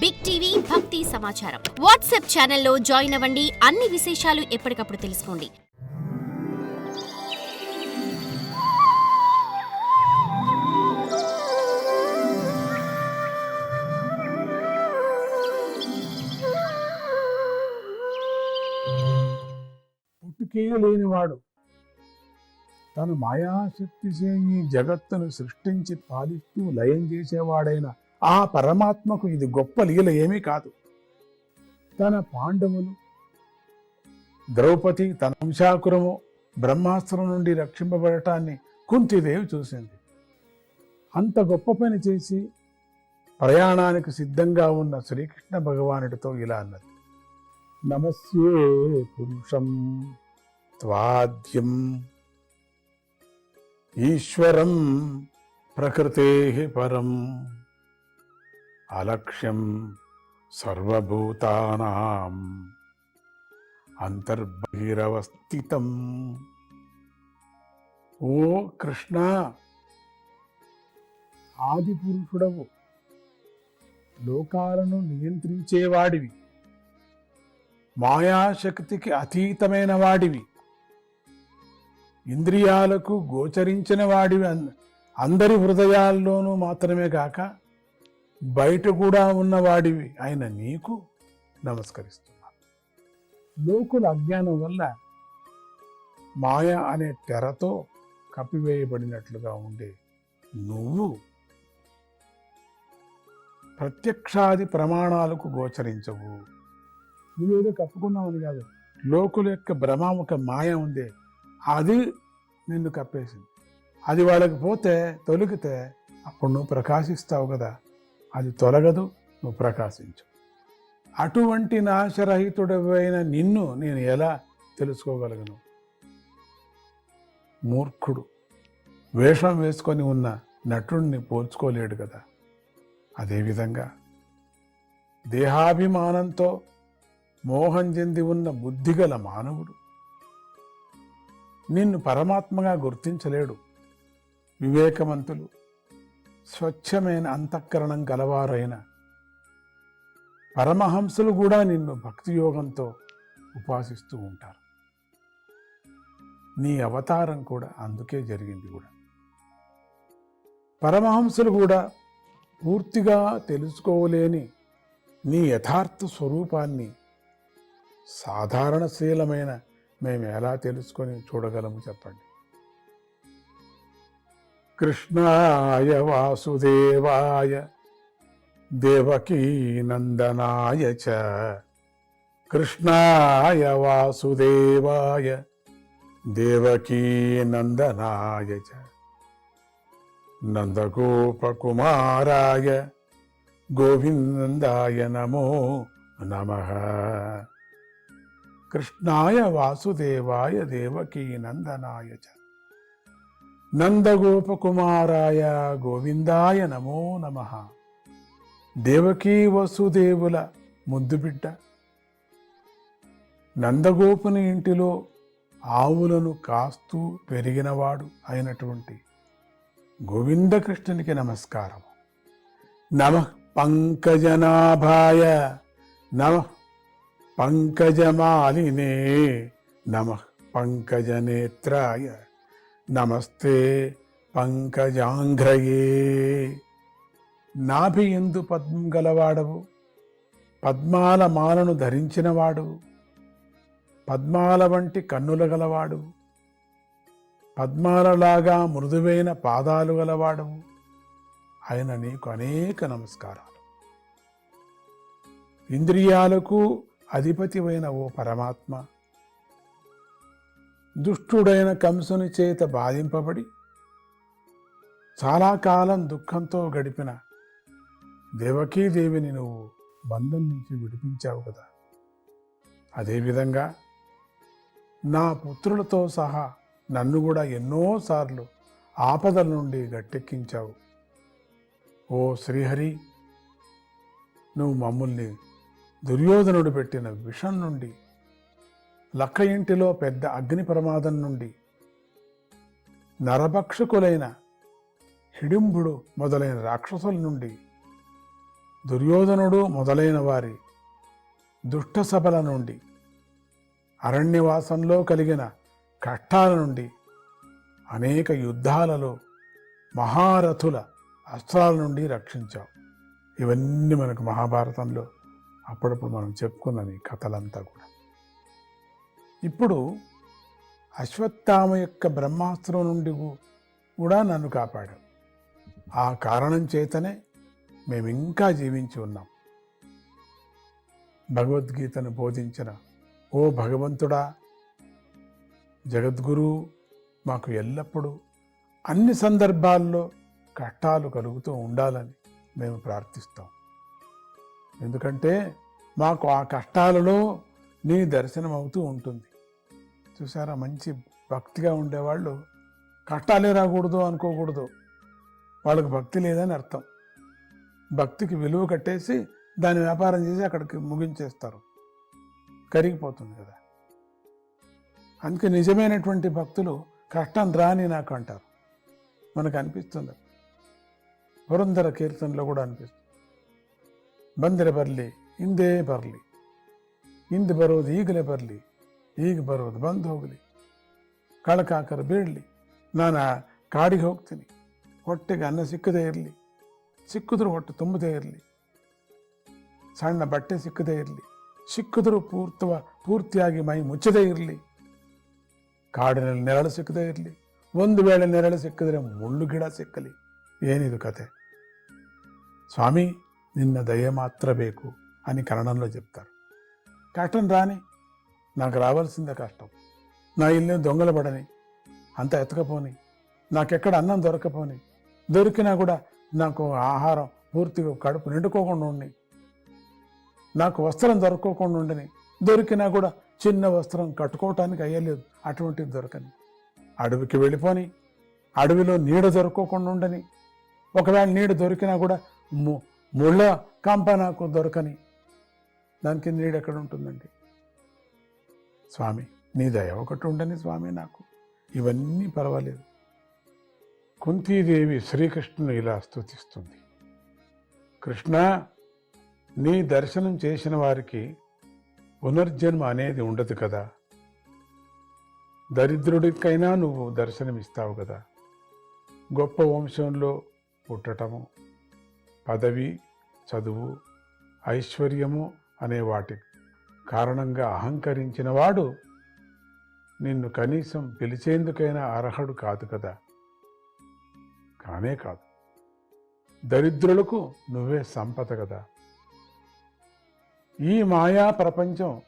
Big TV భక్తి సమాచారం WhatsApp ఛానల్లో జాయిన్ అవ్వండి. అన్ని విశేషాలు ఎప్పటికప్పుడు తెలుసుకోండి. పుట్టుకే లేనివాడు. తను మాయాశక్తిచే ఈ జగత్తును సృష్టించి పాలిస్తూ లయం చేసేవాడైన ఆ పరమాత్మకు ఇది గొప్ప లీల ఏమీ కాదు. తన పాండవులు ద్రౌపది తన వంశాకురము బ్రహ్మాస్త్రం నుండి రక్షింపబడటాన్ని కుంతిదేవి చూసింది. అంత గొప్ప పని చేసి ప్రయాణానికి సిద్ధంగా ఉన్న శ్రీకృష్ణ భగవానుడితో ఇలా అన్నది. నమస్యే పురుషం త్వాద్యం ఈశ్వరం ప్రకృతే పరం. అలక్ష్యం సర్వభూతానాం అంతర్బహిరవస్థితం ఓ కృష్ణ ఆది పురుషుడవు లోకాలను నియంత్రించేవాడివి మాయాశక్తికి అతీతమైన వాడివి ఇంద్రియాలకు గోచరించిన వాడివి అన్- అందరి హృదయాల్లోనూ మాత్రమే కాక బయట కూడా ఉన్నవాడివి ఆయన నీకు నమస్కరిస్తున్నాను. లోకుల అజ్ఞానం వల్ల మాయ అనే తెరతో కప్పివేయబడినట్లుగా ఉండే నువ్వు ప్రత్యక్షాది ప్రమాణాలకు గోచరించవు. నువ్వేదో కప్పుకున్నావని కాదు. లోకుల యొక్క భ్రమ ఒక మాయ ఉంది. అది నిన్ను కప్పేసింది. అది వాళ్ళకి పోతే తొలగితే అప్పుడు నువ్వు ప్రకాశిస్తావు కదా. అది తొలగదు నువ్వు ప్రకాశించు. అటువంటి నాశరహితుడవైన నిన్ను నేను ఎలా తెలుసుకోగలను? మూర్ఖుడు. వేషం వేసుకొని ఉన్న నటుడిని పోల్చుకోలేడు కదా. అదేవిధంగా దేహాభిమానంతో మోహం చెంది ఉన్న బుద్ధిగల మానవుడు. నిన్ను పరమాత్మగా గుర్తించలేడు. వివేకవంతులు. స్వచ్ఛమైన అంతఃకరణం గలవారైన పరమహంసలు కూడా నిన్ను భక్తి యోగంతో ఉపాసిస్తూ ఉంటారు. నీ అవతారం కూడా అందుకే జరిగింది కూడా. పరమహంసలు కూడా పూర్తిగా తెలుసుకోలేని నీ యథార్థ స్వరూపాన్ని సాధారణశీలమైన మేము ఎలా తెలుసుకొని చూడగలము చెప్పండి? कृष्णाय वासुदेवाय देवकीनन्दनाय च। कृष्णाय वासुदेवाय देवकीनन्दनाय च। नन्दगोपकुमाराय, गोविन्दाय नमो नमः। कृष्णाय वासुदेवाय देवकीनन्दनाय च। నందగోపకుమారాయ గోవిందాయ నమో నమ దేవకీ వసుదేవుల ముద్దుబిడ్డ నందగోపుని ఇంటిలో ఆవులను కాస్తూ పెరిగినవాడు అయినటువంటి గోవిందకృష్ణునికి నమస్కారం. నమ పంకజనాభాయ నమ పంకజమాలినే నమ పంకజనేత్రాయ। నమస్తే పంకజాంఘ్రయే. నాభి ఎందు పద్మం గలవాడవు పద్మాల మాలను ధరించినవాడు పద్మాల వంటి కన్నుల గలవాడు పద్మాలలాగా మృదువైన పాదాలు గలవాడవు. ఆయన నీకు అనేక నమస్కారాలు. ఇంద్రియాలకు అధిపతివైన ఓ పరమాత్మ దుష్టుడైన కంసుని చేత బాధింపబడి చాలా కాలం దుఃఖంతో గడిపిన దేవకీదేవిని నువ్వు బంధం నుంచి విడిపించావు కదా. అదేవిధంగా నా పుత్రులతో సహా నన్ను కూడా ఎన్నోసార్లు ఆపదల నుండి గట్టెక్కించావు. ఓ శ్రీహరి నువ్వు మమ్మల్ని దుర్యోధనుడు పెట్టిన విషం నుండి లక్క ఇంటిలో పెద్ద అగ్ని ప్రమాదం నుండి నరభక్షకులైన హిడింబుడు మొదలైన రాక్షసుల నుండి దుర్యోధనుడు మొదలైన వారి దుష్ట సభల నుండి అరణ్యవాసంలో కలిగిన కష్టాల నుండి అనేక యుద్ధాలలో మహారథుల అస్త్రాల నుండి రక్షించావు. ఇవన్నీ మనకు మహాభారతంలో అప్పుడప్పుడు మనం చెప్పుకున్నాం ఈ కథలంతా కూడా. ఇప్పుడు అశ్వత్థామ యొక్క బ్రహ్మాస్త్రం నుండి కూడా నన్ను కాపాడు. ఆ కారణం చేతనే మేము ఇంకా జీవించి ఉన్నాం. భగవద్గీతను బోధించిన ఓ భగవంతుడా జగద్గురు మాకు ఎల్లప్పుడూ అన్ని సందర్భాల్లో కష్టాలు కలుగుతూ ఉండాలని మేము ప్రార్థిస్తాం. ఎందుకంటే మాకు ఆ కష్టాలలో నీ దర్శనం అవుతూ ఉంటుంది. చూసారా మంచి భక్తిగా ఉండేవాళ్ళు కష్టాలే రాకూడదు అనుకోకూడదు వాళ్ళకి భక్తి లేదని అర్థం భక్తికి విలువ కట్టేసి దాని వ్యాపారం చేసి అక్కడికి ముగించేస్తారు కరిగిపోతుంది కదా అందుకే నిజమైనటువంటి భక్తులు కష్టం రాని నాకు అంటారు మనకు అనిపిస్తుంది పురంధర కీర్తనలో కూడా అనిపిస్తుంది ಬಂದರೆ ಬರಲಿ ಹಿಂದೆ ಬರಲಿ ಹಿಂದೆ ಬರೋದು ಈಗಲೇ ಬರಲಿ ಈಗ ಬರೋದು ಬಂದು ಹೋಗಲಿ ಕಳಕಾಕರ ಬೀಳಲಿ ನಾನು ಆ ಕಾಡಿಗೆ ಹೋಗ್ತೀನಿ ಹೊಟ್ಟೆಗೆ ಅನ್ನ ಸಿಕ್ಕದೇ ಇರಲಿ ಸಿಕ್ಕಿದ್ರೂ ಹೊಟ್ಟೆ ತುಂಬದೇ ಇರಲಿ ಸಣ್ಣ ಬಟ್ಟೆ ಸಿಕ್ಕದೇ ಇರಲಿ ಸಿಕ್ಕಿದ್ರೂ ಪೂರ್ತವ ಪೂರ್ತಿಯಾಗಿ ಮೈ ಮುಚ್ಚದೇ ಇರಲಿ ಕಾಡಿನಲ್ಲಿ ನೆರಳು ಸಿಕ್ಕದೇ ಇರಲಿ ಒಂದು ವೇಳೆ ನೆರಳು ಸಿಕ್ಕಿದ್ರೆ ಮುಳ್ಳು ಗಿಡ ಸಿಕ್ಕಲಿ ಏನಿದು ಕತೆ స్వామి నిన్న దయ మాత్ర బేకు అని కన్నడంలో చెప్తారు కష్టం రాని నాకు రావాల్సిందే కష్టం. నా ఇల్లు దొంగల పడని అంత ఎతకపోని నాకెక్కడ అన్నం దొరకపోని దొరికినా కూడా నాకు ఆహారం పూర్తిగా కడుపు నిండుకోకుండా ఉండి నాకు వస్త్రం దొరకకుండా ఉండని దొరికినా కూడా చిన్న వస్త్రం కట్టుకోవటానికి అయ్యలేదు. అటువంటిది దొరకని. అడవికి వెళ్ళిపోని అడవిలో నీడ దొరకకుండా ఉండని ఒకవేళ నీడ దొరికినా కూడా ము- ముళ్ళ కంప నాకు దొరకని దానికి నీడ ఎక్కడ ఉంటుందండి? స్వామి నీ దయ ఒకటి ఉండని స్వామి నాకు. ఇవన్నీ పర్వాలేదు. కుంతీదేవి శ్రీకృష్ణుని ఇలా స్తుతిస్తుంది. కృష్ణ నీ దర్శనం చేసిన వారికి పునర్జన్మ అనేది ఉండదు కదా. దరిద్రుడికైనా నువ్వు దర్శనమిస్తావు కదా. గొప్ప వంశంలో పుట్టటము పదవి చదువు ఐశ్వర్యము అనే వాటి కారణంగా అహంకరించినవాడు నిన్ను కనీసం పిలిచేందుకైనా అర్హుడు కాదు కదా. కానే కాదు. దరిద్రులకు నువ్వే సంపద కదా. ఈ మాయా ప్రపంచం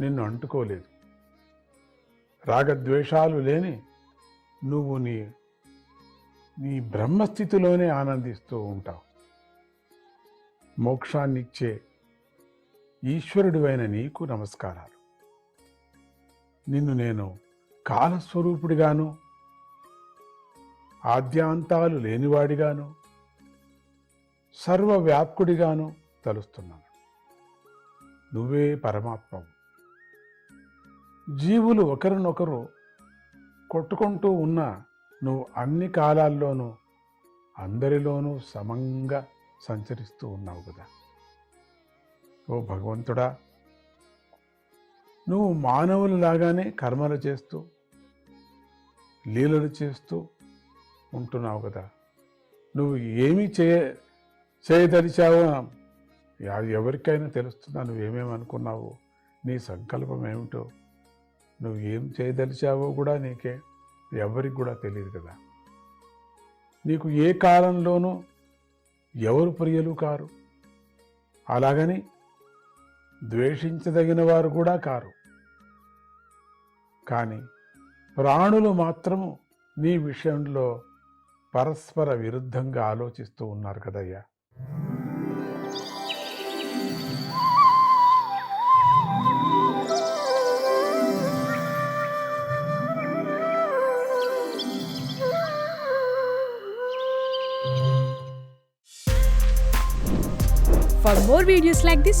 నిన్ను అంటుకోలేదు. రాగద్వేషాలు లేని నువ్వు నీ నీ బ్రహ్మస్థితిలోనే ఆనందిస్తూ ఉంటావు. మోక్షాన్నిచ్చే ఈశ్వరుడివైన నీకు నమస్కారాలు. నిన్ను నేను కాలస్వరూపుడిగాను ఆద్యాంతాలు లేనివాడిగాను సర్వవ్యాప్కుడిగాను తలుస్తున్నాను. నువ్వే పరమాత్మవు. జీవులు ఒకరినొకరు కొట్టుకుంటూ ఉన్న నువ్వు అన్ని కాలాల్లోనూ అందరిలోనూ సమంగా సంచరిస్తూ ఉన్నావు కదా. ఓ భగవంతుడా నువ్వు మానవులలాగానే కర్మలు చేస్తూ లీలలు చేస్తూ ఉంటున్నావు కదా. నువ్వు ఏమి చేయ చేయదలిచావో ఎవరికైనా తెలుస్తుందా? నువ్వేమేమి అనుకున్నావు? నీ సంకల్పం ఏమిటో? నువ్వు ఏం చేయదలిచావో కూడా నీకే ఎవరికి కూడా తెలియదు కదా. నీకు ఏ కాలంలోనూ ఎవరు ప్రియలు కారు? అలాగని ద్వేషించదగిన వారు కూడా కారు. కానీ ప్రాణులు మాత్రము నీ విషయంలో పరస్పర విరుద్ధంగా ఆలోచిస్తూ ఉన్నారు కదయ్యా. For more videos like this,